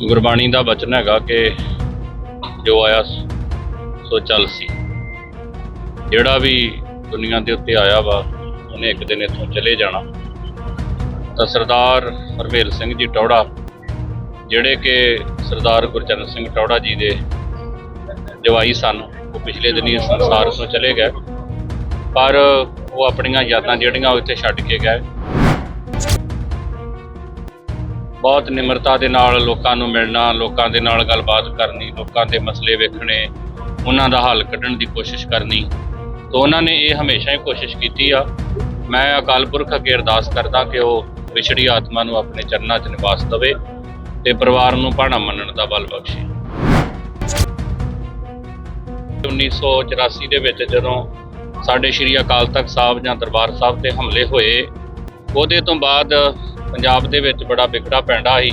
ਗੁਰਬਾਣੀ ਦਾ ਬਚਨ ਹੈਗਾ ਕਿ ਜੋ ਆਇਆ ਸੋ ਚੱਲ ਸੀ। ਜਿਹੜਾ ਵੀ ਦੁਨੀਆ ਦੇ ਉੱਤੇ ਆਇਆ ਵਾ, ਉਹਨੇ ਇੱਕ ਦਿਨ ਇੱਥੋਂ ਚਲੇ ਜਾਣਾ। ਤਾਂ ਸਰਦਾਰ ਹਰਮੇਲ ਸਿੰਘ ਜੀ ਟੌੜਾ, ਜਿਹੜੇ ਕਿ ਸਰਦਾਰ ਗੁਰਚਰਨ ਸਿੰਘ ਟੌੜਾ ਜੀ ਦੇ ਜਵਾਈ ਸਨ, ਉਹ ਪਿਛਲੇ ਦਿਨੀ ਸੰਸਾਰ ਤੋਂ ਚਲੇ ਗਏ। ਪਰ ਉਹ ਆਪਣੀਆਂ ਯਾਦਾਂ ਜਿਹੜੀਆਂ ਉਹ ਇੱਥੇ ਛੱਡ ਕੇ ਗਏ। ਬਹੁਤ ਨਿਮਰਤਾ ਦੇ ਨਾਲ ਲੋਕਾਂ ਨੂੰ ਮਿਲਣਾ, ਲੋਕਾਂ ਦੇ ਨਾਲ ਗੱਲਬਾਤ ਕਰਨੀ, ਲੋਕਾਂ ਦੇ ਮਸਲੇ ਵੇਖਣੇ, ਉਹਨਾਂ ਦਾ ਹੱਲ ਕੱਢਣ ਦੀ ਕੋਸ਼ਿਸ਼ ਕਰਨੀ। ਤਾਂ ਉਹਨਾਂ ਨੇ ਇਹ ਹਮੇਸ਼ਾ ਹੀ ਕੋਸ਼ਿਸ਼ ਕੀਤੀ ਆ। ਮੈਂ ਅਕਾਲ ਪੁਰਖ ਅੱਗੇ ਅਰਦਾਸ ਕਰਦਾ ਕਿ ਉਹ ਵਿਛੜੀ ਆਤਮਾ ਨੂੰ ਆਪਣੇ ਚਰਨਾਂ 'ਚ ਨਿਵਾਸ ਦੇਵੇ ਤੇ ਪਰਿਵਾਰ ਨੂੰ ਭਾਣਾ ਮੰਨਣ ਦਾ ਬਲ ਬਖਸ਼ੇ। 1984 ਦੇ ਵਿੱਚ ਜਦੋਂ ਸਾਡੇ ਸ਼੍ਰੀ ਅਕਾਲ ਤਖਤ ਸਾਹਿਬ ਜਾਂ ਦਰਬਾਰ ਸਾਹਿਬ ਤੇ ਹਮਲੇ ਹੋਏ, ਉਹਦੇ ਤੋਂ ਬਾਅਦ ਪੰਜਾਬ ਦੇ ਵਿੱਚ ਬੜਾ ਵਿਖੜਾ ਪੈਂਦਾ ਸੀ।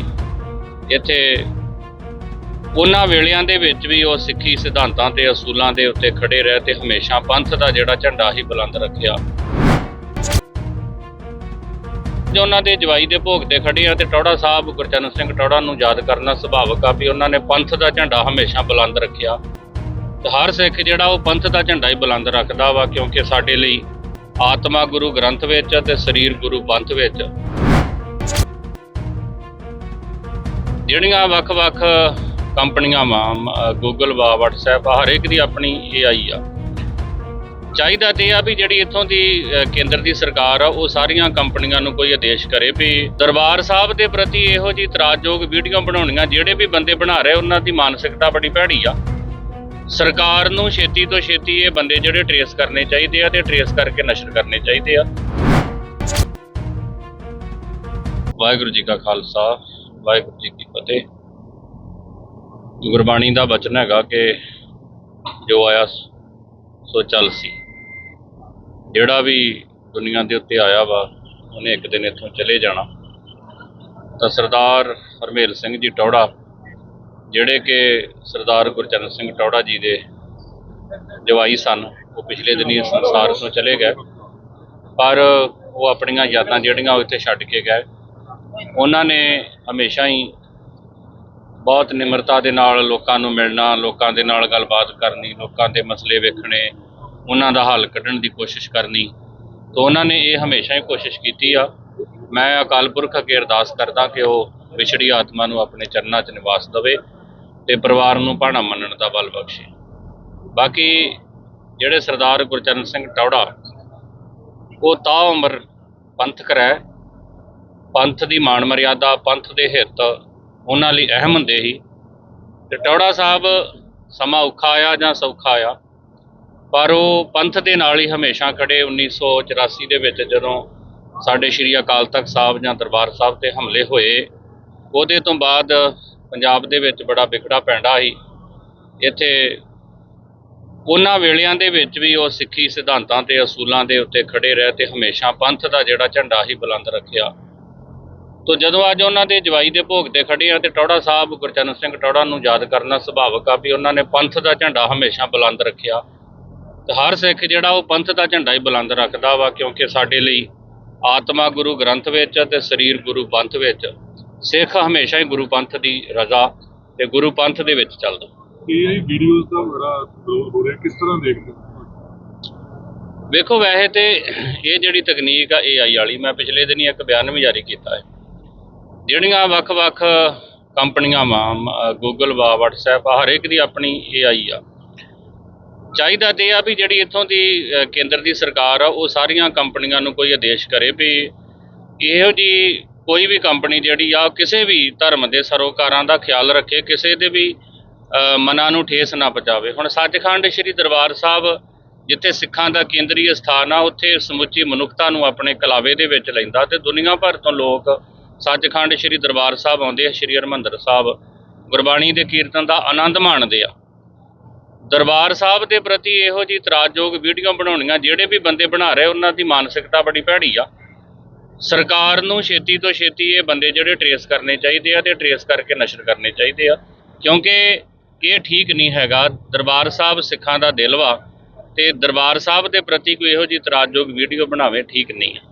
ਇੱਥੇ ਉਹਨਾਂ ਵੇਲਿਆਂ ਦੇ ਵਿੱਚ ਵੀ ਉਹ ਸਿੱਖੀ ਸਿਧਾਂਤਾਂ ਤੇ ਅਸੂਲਾਂ ਦੇ ਉੱਤੇ ਖੜੇ ਰਹੇ ਤੇ ਹਮੇਸ਼ਾ ਪੰਥ ਦਾ ਜਿਹੜਾ ਝੰਡਾ ਹੀ ਬੁਲੰਦ ਰੱਖਿਆ। ਜੋ ਉਹਨਾਂ ਦੇ ਜਵਾਈ ਦੇ ਭੋਗ ਤੇ ਖੜੇ ਆ ਤੇ ਟੌੜਾ ਸਾਹਿਬ ਗੁਰਚਰਨ ਸਿੰਘ ਟੌੜਾ ਨੂੰ ਯਾਦ ਕਰਨਾ ਸੁਭਾਵਕ ਆ ਵੀ ਉਹਨਾਂ ਨੇ ਪੰਥ ਦਾ ਝੰਡਾ ਹਮੇਸ਼ਾ ਬੁਲੰਦ ਰੱਖਿਆ। ਤੇ ਹਰ ਸਿੱਖ ਜਿਹੜਾ ਉਹ ਪੰਥ ਦਾ ਝੰਡਾ ਹੀ ਬੁਲੰਦ ਰੱਖਦਾ ਵਾ ਕਿਉਂਕਿ ਸਾਡੇ ਲਈ ਆਤਮਾ ਗੁਰੂ ਗ੍ਰੰਥ ਵਿੱਚ ਤੇ ਸਰੀਰ ਗੁਰੂ ਪੰਥ ਵਿੱਚ ਜਿਹੜੀਆਂ ਵੱਖ-ਵੱਖ ਕੰਪਨੀਆਂ ਵਾ ਗੂਗਲ ਵਾ, WhatsApp ਆ ਹਰ ਇੱਕ ਦੀ ਆਪਣੀ AI ਆ। ਚਾਹੀਦਾ ਤੇ ਇਹ ਆ ਵੀ ਜਿਹੜੀ ਇੱਥੋਂ ਦੀ ਕੇਂਦਰ ਦੀ ਸਰਕਾਰ ਆ, ਉਹ ਸਾਰੀਆਂ ਕੰਪਨੀਆਂ ਨੂੰ ਕੋਈ ਆਦੇਸ਼ ਕਰੇ ਵੀ ਦਰਬਾਰ ਸਾਹਿਬ ਦੇ ਪ੍ਰਤੀ ਇਹੋ ਜੀ ਤਰਾਜਯੋਗ ਵੀਡੀਓ ਬਣਾਉਣੀਆਂ, ਜਿਹੜੇ ਵੀ ਬੰਦੇ ਬਣਾ ਰਹੇ, ਉਹਨਾਂ ਦੀ ਮਾਨਸਿਕਤਾ ਬੜੀ ਭੈੜੀ ਆ। ਸਰਕਾਰ ਨੂੰ ਛੇਤੀ ਤੋਂ ਛੇਤੀ ਇਹ ਬੰਦੇ ਜਿਹੜੇ ਟਰੇਸ ਕਰਨੇ ਚਾਹੀਦੇ ਆ ਤੇ ਟਰੇਸ ਕਰਕੇ ਨਸ਼ਰ ਕਰਨੇ ਚਾਹੀਦੇ ਆ। ਵਾਹਿਗੁਰੂ ਜੀ ਕਾ ਖਾਲਸਾ। ਵਾਹਿਗੁਰੂ ਜੀ ਕੀ ਫਤਿਹ। ਗੁਰਬਾਣੀ ਦਾ ਬਚਨ ਹੈਗਾ ਕਿ ਜੋ ਆਇਆ ਸੋ ਚੱਲ ਸੀ। ਜਿਹੜਾ ਵੀ ਦੁਨੀਆ ਦੇ ਉੱਤੇ ਆਇਆ ਵਾ, ਉਹਨੇ ਇੱਕ ਦਿਨ ਇੱਥੋਂ ਚਲੇ ਜਾਣਾ। ਤਾਂ ਸਰਦਾਰ ਹਰਮੇਲ ਸਿੰਘ ਜੀ ਟੌੜਾ, ਜਿਹੜੇ ਕਿ ਸਰਦਾਰ ਗੁਰਚਰਨ ਸਿੰਘ ਟੌੜਾ ਜੀ ਦੇ ਜਵਾਈ ਸਨ, ਉਹ ਪਿਛਲੇ ਦਿਨੀ ਸੰਸਾਰ ਤੋਂ ਚਲੇ ਗਏ। ਪਰ ਉਹ ਆਪਣੀਆਂ ਯਾਦਾਂ ਜਿਹੜੀਆਂ ਉਹ ਇੱਥੇ ਛੱਡ ਕੇ ਗਏ। ਉਹਨਾਂ ਨੇ ਹਮੇਸ਼ਾ ਹੀ ਬਹੁਤ ਨਿਮਰਤਾ ਦੇ ਨਾਲ ਲੋਕਾਂ ਨੂੰ ਮਿਲਣਾ, ਲੋਕਾਂ ਦੇ ਨਾਲ ਗੱਲਬਾਤ ਕਰਨੀ, ਲੋਕਾਂ ਦੇ ਮਸਲੇ ਵੇਖਣੇ, ਉਹਨਾਂ ਦਾ ਹੱਲ ਕੱਢਣ ਦੀ ਕੋਸ਼ਿਸ਼ ਕਰਨੀ। ਤਾਂ ਉਹਨਾਂ ਨੇ ਇਹ ਹਮੇਸ਼ਾ ਹੀ ਕੋਸ਼ਿਸ਼ ਕੀਤੀ ਆ। ਮੈਂ ਅਕਾਲ ਪੁਰਖ ਅੱਗੇ ਅਰਦਾਸ ਕਰਦਾ ਕਿ ਉਹ ਵਿਛੜੀ ਆਤਮਾ ਨੂੰ ਆਪਣੇ ਚਰਨਾਂ 'ਚ ਨਿਵਾਸ ਦੇਵੇ ਤੇ ਪਰਿਵਾਰ ਨੂੰ ਭਾਣਾ ਮੰਨਣ ਦਾ ਬਲ ਬਖਸ਼ੇ। ਬਾਕੀ ਜਿਹੜੇ ਸਰਦਾਰ ਗੁਰਚਰਨ ਸਿੰਘ ਟੌੜਾ, ਉਹ ਤਾਂ ਉਮਰ ਪੰਥਕ ਰਹਿ ਪੰਥ ਦੀ ਮਾਣ ਮਰਿਆਦਾ, ਪੰਥ ਦੇ ਹਿੱਤ, ਉਹਨਾਂ ਲਈ ਅਹਿਮ ਹੁੰਦੇ ਸੀ। ਤੇ ਟੌੜਾ ਸਾਹਿਬ ਸਮਾਂ ਔਖਾ ਆਇਆ ਜਾਂ ਸੌਖਾ ਆਇਆ, ਪਰ ਉਹ ਪੰਥ ਦੇ ਨਾਲ ਹੀ ਹਮੇਸ਼ਾ ਖੜੇ 1984 ਦੇ ਵਿੱਚ ਜਦੋਂ ਸਾਡੇ ਸ਼੍ਰੀ ਅਕਾਲ ਤਖਤ ਸਾਹਿਬ ਜਾਂ ਦਰਬਾਰ ਸਾਹਿਬ ਤੇ ਹਮਲੇ ਹੋਏ, ਉਹਦੇ ਤੋਂ ਬਾਅਦ ਪੰਜਾਬ ਦੇ ਵਿੱਚ ਬੜਾ ਵਿਖੜਾ ਪੈਂਦਾ ਸੀ। ਇੱਥੇ ਉਹਨਾਂ ਵੇਲਿਆਂ ਦੇ ਵਿੱਚ ਵੀ ਉਹ ਸਿੱਖੀ ਸਿਧਾਂਤਾਂ ਤੇ ਅਸੂਲਾਂ ਦੇ ਉੱਤੇ ਖੜੇ ਰਹੇ ਤੇ ਹਮੇਸ਼ਾ ਪੰਥ ਦਾ ਜਿਹੜਾ ਝੰਡਾ ਹੀ ਬੁਲੰਦ ਰੱਖਿਆ। ਤੋ ਜਦੋਂ ਅੱਜ ਉਹਨਾਂ ਦੇ ਜਵਾਈ ਦੇ ਭੋਗ ਤੇ ਖੜੇ ਆ ਤੇ ਟੌੜਾ ਸਾਹਿਬ ਗੁਰਚਰਨ ਸਿੰਘ ਟੌੜਾ ਨੂੰ ਯਾਦ ਕਰਨਾ ਸੁਭਾਵਕ ਆ ਵੀ ਉਹਨਾਂ ਨੇ ਪੰਥ ਦਾ ਝੰਡਾ ਹਮੇਸ਼ਾ ਬੁਲੰਦ ਰੱਖਿਆ। ਤੇ ਹਰ ਸਿੱਖ ਜਿਹੜਾ ਉਹ ਪੰਥ ਦਾ ਝੰਡਾ ਹੀ ਬੁਲੰਦ ਰੱਖਦਾ ਵਾ ਕਿਉਂਕਿ ਸਾਡੇ ਲਈ ਆਤਮਾ ਗੁਰੂ ਗ੍ਰੰਥ ਵਿੱਚ ਤੇ ਸਰੀਰ ਗੁਰੂ ਪੰਥ ਵਿੱਚ ਸਿੱਖ ਹਮੇਸ਼ਾ ਹੀ ਗੁਰੂ ਪੰਥ ਦੀ ਰਜ਼ਾ ਤੇ ਗੁਰੂ ਪੰਥ ਦੇ ਵਿੱਚ ਚੱਲਦਾ। ਇਹ ਵੀਡੀਓਜ਼ ਦਾ ਬੜਾ ਵਿਰੋਧ ਹੋ ਰਿਹਾ ਕਿਸ ਤਰ੍ਹਾਂ ਦੇਖਦੇ ਵੇਖੋ ਵੈਸੇ ਤੇ ਇਹ ਜਿਹੜੀ ਤਕਨੀਕ ਆ AI ਵਾਲੀ ਮੈਂ ਪਿਛਲੇ ਦਿਨੀ ਇੱਕ ਬਿਆਨ ਵੀ ਜਾਰੀ ਕੀਤਾ ਹੈ। ਜਿਹੜੀਆਂ ਵੱਖ-ਵੱਖ ਕੰਪਨੀਆਂ ਵਾ ਗੂਗਲ ਵਾ, WhatsApp ਆ ਹਰ ਇੱਕ ਦੀ ਆਪਣੀ AI ਆ। ਚਾਹੀਦਾ ਤੇ ਇਹ ਆ ਵੀ ਜਿਹੜੀ ਇੱਥੋਂ ਦੀ ਕੇਂਦਰ ਦੀ ਸਰਕਾਰ ਆ, ਉਹ ਸਾਰੀਆਂ ਕੰਪਨੀਆਂ ਨੂੰ ਕੋਈ ਆਦੇਸ਼ ਕਰੇ ਵੀ ਇਹੋ ਜੀ ਕੋਈ ਵੀ ਕੰਪਨੀ ਜਿਹੜੀ ਆ, ਉਹ ਕਿਸੇ ਵੀ ਧਰਮ ਦੇ ਸਰੋਕਾਰਾਂ ਦਾ ਖਿਆਲ ਰੱਖੇ, ਕਿਸੇ ਦੇ ਵੀ ਮਨਾਂ ਨੂੰ ਠੇਸ ਨਾ ਪਹੁੰਚਾਵੇ। ਹੁਣ ਸੱਚਖੰਡ ਸ੍ਰੀ ਦਰਬਾਰ ਸਾਹਿਬ, ਜਿੱਥੇ ਸਿੱਖਾਂ ਦਾ ਕੇਂਦਰੀ ਸਥਾਨ ਆ, ਉੱਥੇ ਸਮੁੱਚੀ ਮਨੁੱਖਤਾ ਨੂੰ ਆਪਣੇ ਕਲਾਵੇ ਦੇ ਵਿੱਚ ਲੈਂਦਾ ਤੇ ਦੁਨੀਆ ਭਰ ਤੋਂ ਲੋਕ ਸੱਚਖੰਡ ਸ੍ਰੀ ਦਰਬਾਰ ਸਾਹਿਬ ਆਉਂਦੇ ਆ, ਸ੍ਰੀ ਹਰਿਮੰਦਰ ਸਾਹਿਬ। ਗੁਰਬਾਣੀ ਦੇ ਕੀਰਤਨ ਦਾ ਆਨੰਦ ਮਾਣਦੇ ਆ। ਦਰਬਾਰ ਸਾਹਿਬ ਦੇ ਪ੍ਰਤੀ ਇਹੋ ਜੀ ਇਤਰਾਜ਼ਯੋਗ ਵੀਡੀਓ ਬਣਾਉਣੀਆਂ, ਜਿਹੜੇ ਵੀ ਬੰਦੇ ਬਣਾ ਰਹੇ, ਉਹਨਾਂ ਦੀ ਮਾਨਸਿਕਤਾ ਬੜੀ ਭੈੜੀ ਆ। ਸਰਕਾਰ ਨੂੰ ਛੇਤੀ ਤੋਂ ਛੇਤੀ ਇਹ ਬੰਦੇ ਜਿਹੜੇ ਟਰੇਸ ਕਰਨੇ ਚਾਹੀਦੇ ਆ ਤੇ ਟਰੇਸ ਕਰਕੇ ਨਸ਼ਰ ਕਰਨੇ ਚਾਹੀਦੇ ਆ। ਕਿਉਂਕਿ ਇਹ ਠੀਕ ਨਹੀਂ ਹੈਗਾ। ਦਰਬਾਰ ਸਾਹਿਬ ਸਿੱਖਾਂ ਦਾ ਦਿਲ ਵਾ ਤੇ ਦਰਬਾਰ ਸਾਹਿਬ ਦੇ ਪ੍ਰਤੀ ਕੋਈ ਇਹੋ ਜੀ ਇਤਰਾਜ਼ਯੋਗ ਵੀਡੀਓ ਬਣਾਵੇ ਠੀਕ ਨਹੀਂ ਆ।